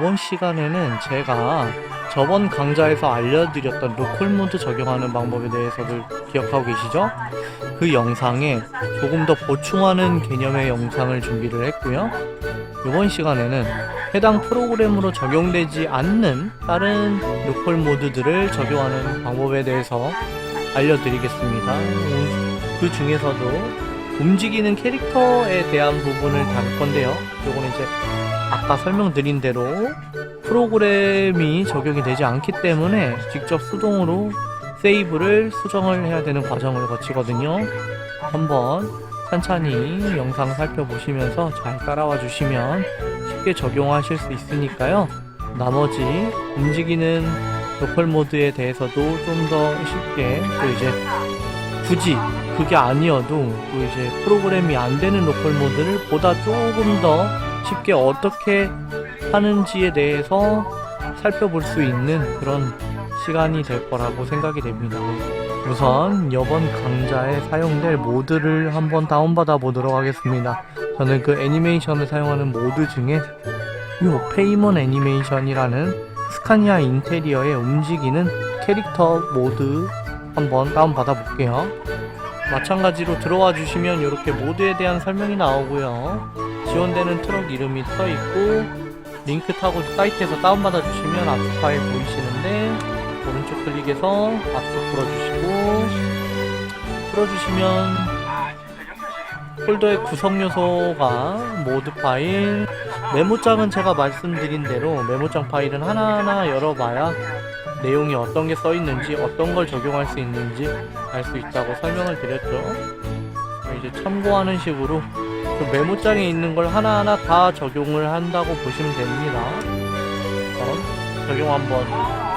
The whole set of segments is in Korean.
이번 시간에는 제가 저번 강좌에서 알려드렸던 로컬 모드 적용하는 방법에 대해서들 기억하고 계시죠? 그 영상에 조금 더 보충하는 개념의 영상을 준비를 했고요. 이번 시간에는 해당 프로그램으로 적용되지 않는 다른 로컬 모드들을 적용하는 방법에 대해서 알려드리겠습니다. 그 중에서도 움직이는 캐릭터에 대한 부분을 다룰 건데요. 요거는 이제 아까 설명드린 대로 프로그램이 적용이 되지 않기 때문에 직접 수동으로 세이브를 수정을 해야 되는 과정을 거치거든요. 한번 천천히 영상 살펴보시면서 잘 따라와 주시면 쉽게 적용하실 수 있으니까요. 나머지 움직이는 로컬 모드에 대해서도 좀 더 쉽게 또 이제 굳이 그게 아니어도 또 이제 프로그램이 안 되는 로컬 모드를 보다 조금 더 쉽게 어떻게 하는지에 대해서 살펴볼 수 있는 그런 시간이 될 거라고 생각이 됩니다. 우선 이번 강좌에 사용될 모드를 한번 다운받아 보도록 하겠습니다. 저는 그 애니메이션을 사용하는 모드 중에 이 페이먼 애니메이션이라는 스카니아 인테리어의 움직이는 캐릭터 모드 한번 다운받아 볼게요. 마찬가지로 들어와 주시면 이렇게 모드에 대한 설명이 나오고요. 지원되는 트럭 이름이 떠 있고 링크 타고 사이트에서 다운받아 주시면 압축 파일 보이시는데 오른쪽 클릭해서 압축 풀어주시고 풀어주시면 폴더의 구성 요소가 모드 파일 메모장은 제가 말씀드린 대로 메모장 파일은 하나하나 열어봐야 내용이 어떤 게 써 있는지 어떤 걸 적용할 수 있는지 알 수 있다고 설명을 드렸죠. 이제 참고하는 식으로 그 메모장에 있는 걸 하나하나 다 적용을 한다고 보시면 됩니다. 그럼 적용 한번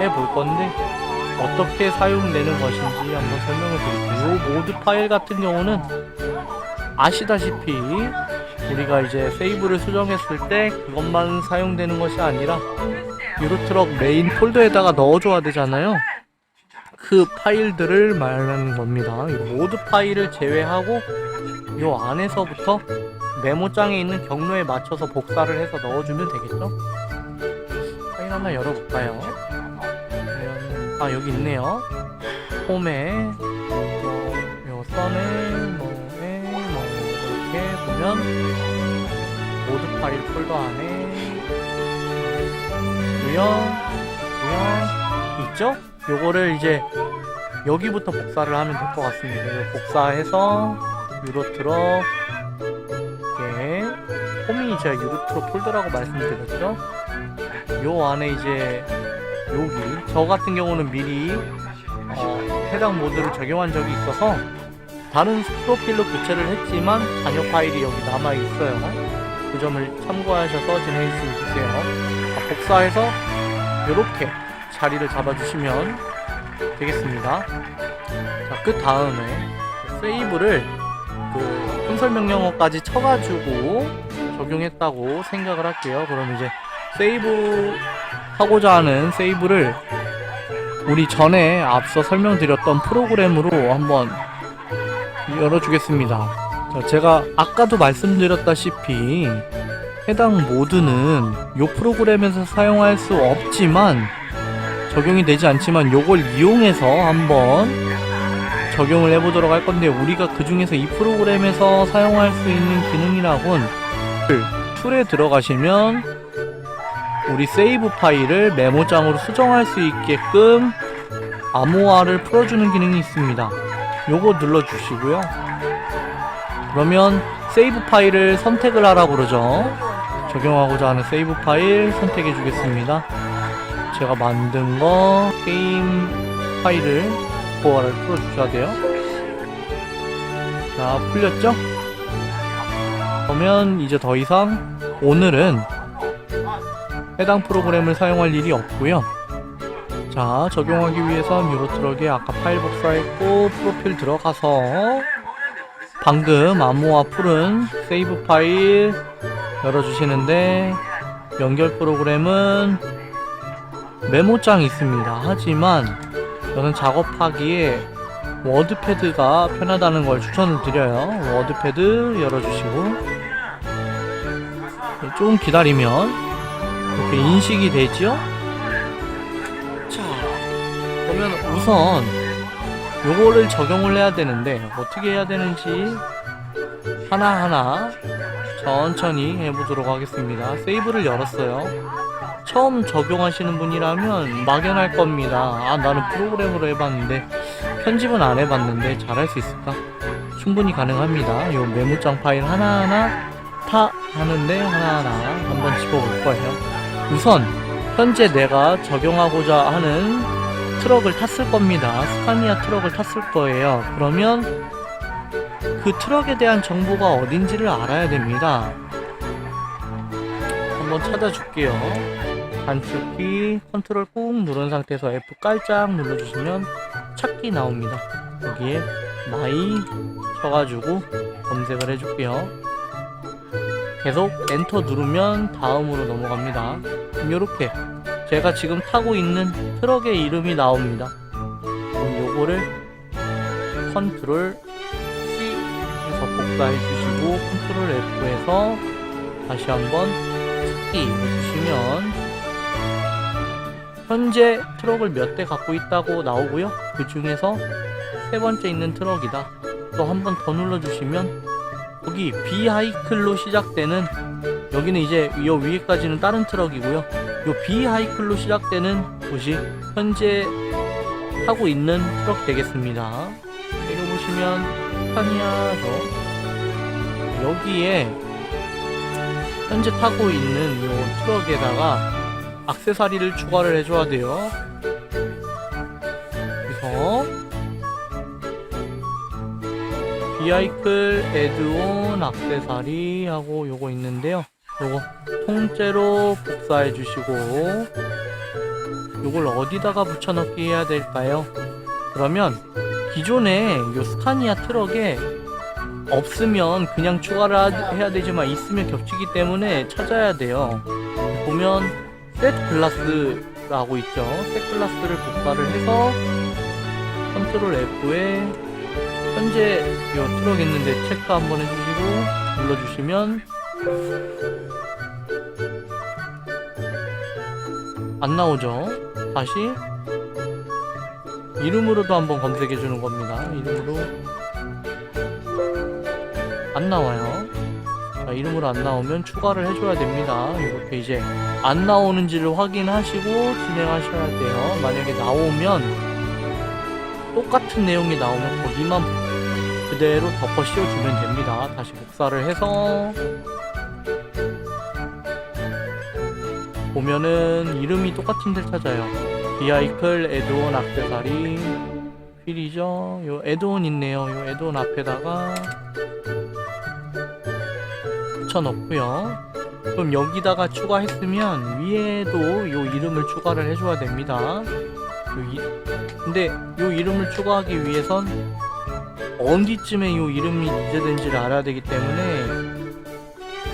해볼 건데 어떻게 사용되는 것인지 한번 설명을 드릴게요. 이 모드 파일 같은 경우는 아시다시피 우리가 이제 세이브를 수정했을 때 그것만 사용되는 것이 아니라 유로트럭 메인 폴더에다가 넣어줘야 되잖아요. 그 파일들을 말하는 겁니다. 이 모드 파일을 제외하고 요 안에서부터 메모장에 있는 경로에 맞춰서 복사를 해서 넣어주면 되겠죠? 파일 하나 열어볼까요? 그러면- 아 여기 있네요. 홈에 뭐, 요 선에 뭐에 뭐 이렇게 보면 모드 파일 폴더 안에 우연 우연 있죠? 요거를 이제 여기부터 복사를 하면 될 것 같습니다. 복사해서 유로트럭 이게 홈이 제가 유로트럭 폴더라고 말씀드렸죠? 요 안에 이제 여기 저 같은 경우는 미리 어, 해당 모드를 적용한 적이 있어서 다른 프로필로 교체를 했지만 잔여 파일이 여기 남아 있어요. 그 점을 참고하셔서 진행해 주시면 되세요. 자, 복사해서 이렇게 자리를 잡아주시면 되겠습니다. 자, 그 다음에 세이브를 그 콘솔 명령어까지 쳐가지고 적용했다고 생각을 할게요. 그럼 이제 세이브 하고자 하는 세이브를 우리 전에 앞서 설명드렸던 프로그램으로 한번 열어주겠습니다. 자, 제가 아까도 말씀드렸다시피 해당 모드는 이 프로그램에서 사용할 수 없지만 적용이 되지 않지만 요걸 이용해서 한번 적용을 해보도록 할 건데 우리가 그 중에서 이 프로그램에서 사용할 수 있는 기능이라곤 툴에 들어가시면 우리 세이브 파일을 메모장으로 수정할 수 있게끔 암호화를 풀어주는 기능이 있습니다. 요거 눌러주시고요. 그러면 세이브 파일을 선택을 하라고 그러죠. 적용하고자 하는 세이브 파일 선택해 주겠습니다. 제가 만든 거 게임 파일을 보아를 풀어주셔야 돼요. 자, 풀렸죠? 그러면 이제 더 이상 오늘은 해당 프로그램을 사용할 일이 없고요. 자, 적용하기 위해선 유로트럭에 아까 파일 복사했고 프로필 들어가서 방금 암호화 풀은 세이브 파일 열어주시는데 연결 프로그램은 메모장이 있습니다. 하지만 저는 작업하기에 워드패드가 편하다는 걸 추천을 드려요. 워드패드 열어주시고 조금 기다리면 이렇게 인식이 되죠? 자, 그러면 우선 요거를 적용을 해야 되는데 어떻게 해야 되는지 하나하나 천천히 해보도록 하겠습니다. 세이브를 열었어요. 처음 적용하시는 분이라면 막연할 겁니다. 아, 나는 프로그램으로 해봤는데 편집은 안 해봤는데 잘할 수 있을까? 충분히 가능합니다. 요 메모장 파일 하나하나 타 하는데 하나하나 한번 짚어볼 거예요. 우선 현재 내가 적용하고자 하는 트럭을 탔을 겁니다. 스카니아 트럭을 탔을 거예요. 그러면 그 트럭에 대한 정보가 어딘지를 알아야 됩니다. 한번 찾아줄게요. 단축키 컨트롤 꾹 누른 상태에서 F 깔짝 눌러주시면 찾기 나옵니다. 여기에 마이 쳐가지고 검색을 해줄게요. 계속 엔터 누르면 다음으로 넘어갑니다. 이렇게 제가 지금 타고 있는 트럭의 이름이 나옵니다. 요거를 컨트롤 복사 해 주시고 컨트롤 F에서 다시 한번 찾기 해주시면 현재 트럭을 몇 대 갖고 있다고 나오고요. 그 중에서 세 번째 있는 트럭이다. 또 한 번 더 눌러주시면 여기 비하이클로 시작되는 여기는 이제 요 위에까지는 다른 트럭이고요. 요 비하이클로 시작되는 곳이 현재 타고 있는 트럭 되겠습니다. 여기 보시면 타니아죠. 여기에 현재 타고 있는 요 트럭에다가 악세사리를 추가를 해줘야 돼요. 그래서 비아이클 에드온 악세사리 하고 요거 있는데요. 요거 통째로 복사해 주시고 요걸 어디다가 붙여넣기 해야 될까요? 그러면 기존에 요 스카니아 트럭에 없으면 그냥 추가를 하- 해야 되지만 있으면 겹치기 때문에 찾아야 돼요. 보면 셋 클라스라고 있죠. 셋 클라스를 복사를 해서 컨트롤 F에 현재 요 트럭 있는데 체크 한번 해주시고 눌러주시면 안 나오죠. 다시 이름으로도 한번 검색해 주는 겁니다. 이름으로 안 나와요. 자, 이름으로 안 나오면 추가를 해줘야 됩니다. 이렇게 이제 안 나오는지를 확인하시고 진행하셔야 돼요. 만약에 나오면 똑같은 내용이 나오면 거기만 그대로 덮어 씌워주면 됩니다. 다시 복사를 해서 보면은 이름이 똑같은 데를 찾아요. 비아이클 에드온 악세사리 필이죠. 요 에드온 있네요. 요 에드온 앞에다가 붙여넣고요. 그럼 여기다가 추가했으면 위에도 요 이름을 추가를 해줘야 됩니다. 요 이- 근데 요 이름을 추가하기 위해선 어디쯤에 요 이름이 기재된지를 알아야 되기 때문에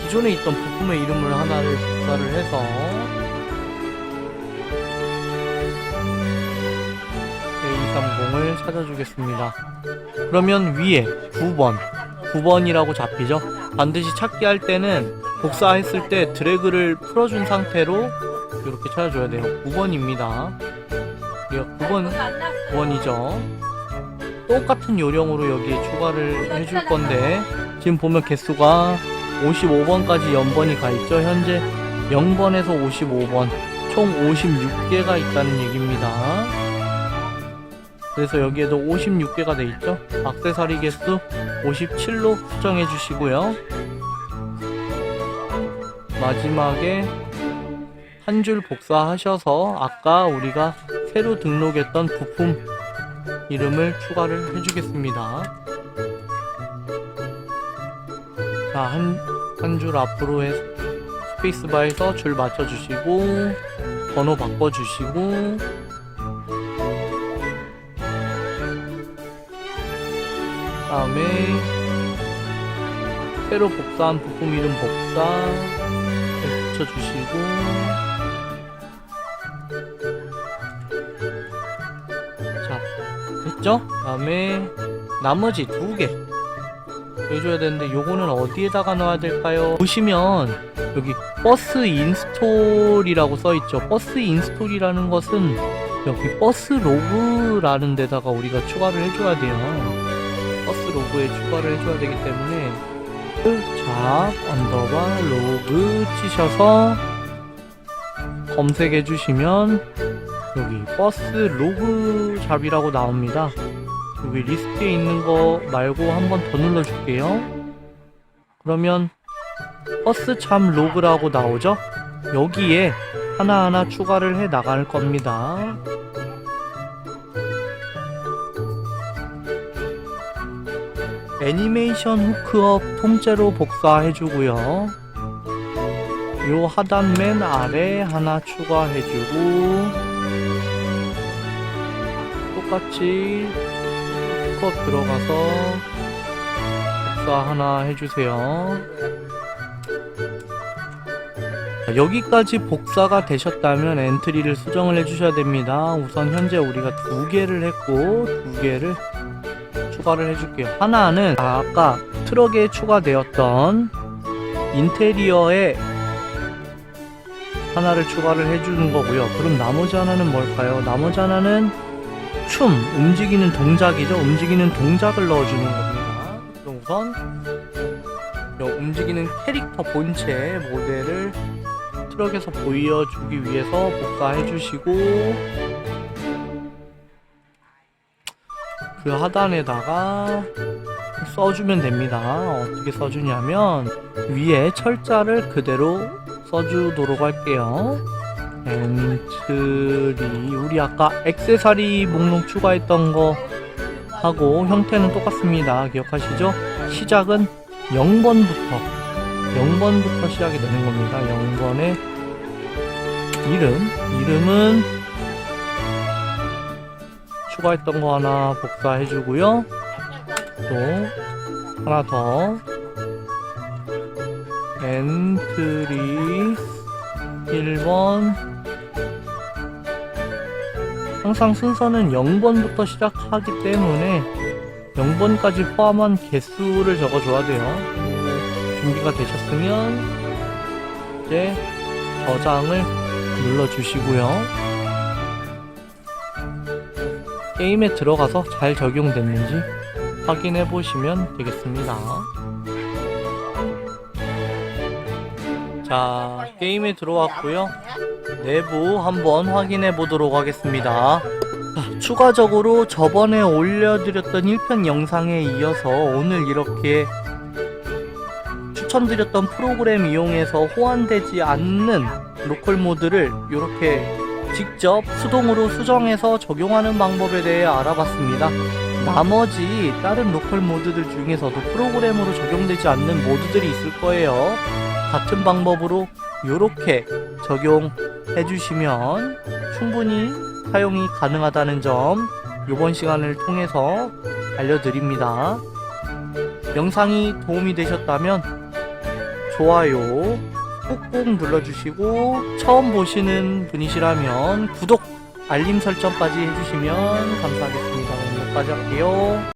기존에 있던 부품의 이름을 하나를 복사를 해서 A230을 찾아주겠습니다. 그러면 위에 9번 9번이라고 잡히죠? 반드시 찾기 할 때는 복사했을 때 드래그를 풀어준 상태로 이렇게 찾아줘야 돼요. 9번입니다. 9번 9번이죠. 똑같은 요령으로 여기에 추가를 해줄 건데 지금 보면 개수가 55번까지 연번이 가 있죠. 현재 0번에서 55번 총 56개가 있다는 얘기입니다. 그래서 여기에도 56개가 돼 있죠. 악세사리 개수 57로 수정해 주시고요. 마지막에 한 줄 복사하셔서 아까 우리가 새로 등록했던 부품 이름을 추가를 해주겠습니다. 자, 한, 한 줄 앞으로 해, 스페이스바에서 줄 맞춰주시고, 번호 바꿔주시고, 다음에, 새로 복사한 부품 이름 복사, 네, 붙여주시고, 자, 됐죠? 다음에 나머지 두 개. 해줘야 되는데 요거는 어디에다가 넣어야 될까요? 보시면 여기 버스 인스톨이라고 써있죠. 버스 인스톨이라는 것은 여기 버스 로그라는 데다가 우리가 추가를 해줘야 돼요. 로그에 추가를 해줘야 되기 때문에 잡 언더바 로그 치셔서 검색해 주시면 여기 버스 로그 잡이라고 나옵니다. 여기 리스트에 있는 거 말고 한 번 더 눌러 줄게요. 그러면 버스 참 로그라고 나오죠? 여기에 하나하나 추가를 해 나갈 겁니다. 애니메이션 후크업 통째로 복사해주고요. 요 하단 맨 아래 하나 추가해주고 똑같이 후크업 들어가서 복사 하나 해주세요. 자, 여기까지 복사가 되셨다면 엔트리를 수정을 해주셔야 됩니다. 우선 현재 우리가 두 개를 했고 두 개를 추가를 해줄게요. 하나는 아까 트럭에 추가되었던 인테리어에 하나를 추가를 해주는 거고요. 그럼 나머지 하나는 뭘까요? 나머지 하나는 춤, 움직이는 동작이죠. 움직이는 동작을 넣어주는 겁니다. 우선 요 움직이는 캐릭터 본체 모델을 트럭에서 보여주기 위해서 복사해 주시고 그 하단에다가 써주면 됩니다. 어떻게 써주냐면 위에 철자를 그대로 써주도록 할게요. 엔트리 우리 아까 액세서리 목록 추가했던 거 하고 형태는 똑같습니다. 기억하시죠? 시작은 0번부터 0번부터 시작이 되는 겁니다. 0번의 이름 이름은 추가했던 거 하나 복사해 주고요. 또 하나 더 엔트리 1번 항상 순서는 0번부터 시작하기 때문에 0번까지 포함한 개수를 적어줘야 돼요. 준비가 되셨으면 이제 저장을 눌러주시고요. 게임에 들어가서 잘 적용됐는지 확인해 보시면 되겠습니다. 자, 게임에 들어왔고요. 내부 한번 확인해 보도록 하겠습니다. 자, 추가적으로 저번에 올려드렸던 1편 영상에 이어서 오늘 이렇게 추천드렸던 프로그램 이용해서 호환되지 않는 로컬 모드를 이렇게 직접 수동으로 수정해서 적용하는 방법에 대해 알아봤습니다. 나머지 다른 로컬 모드들 중에서도 프로그램으로 적용되지 않는 모드들이 있을 거예요. 같은 방법으로 이렇게 적용해 주시면 충분히 사용이 가능하다는 점 이번 시간을 통해서 알려드립니다. 영상이 도움이 되셨다면 좋아요 꾹꾹 눌러주시고 처음 보시는 분이시라면 구독 알림 설정까지 해주시면 감사하겠습니다. 오늘 여기까지 할게요.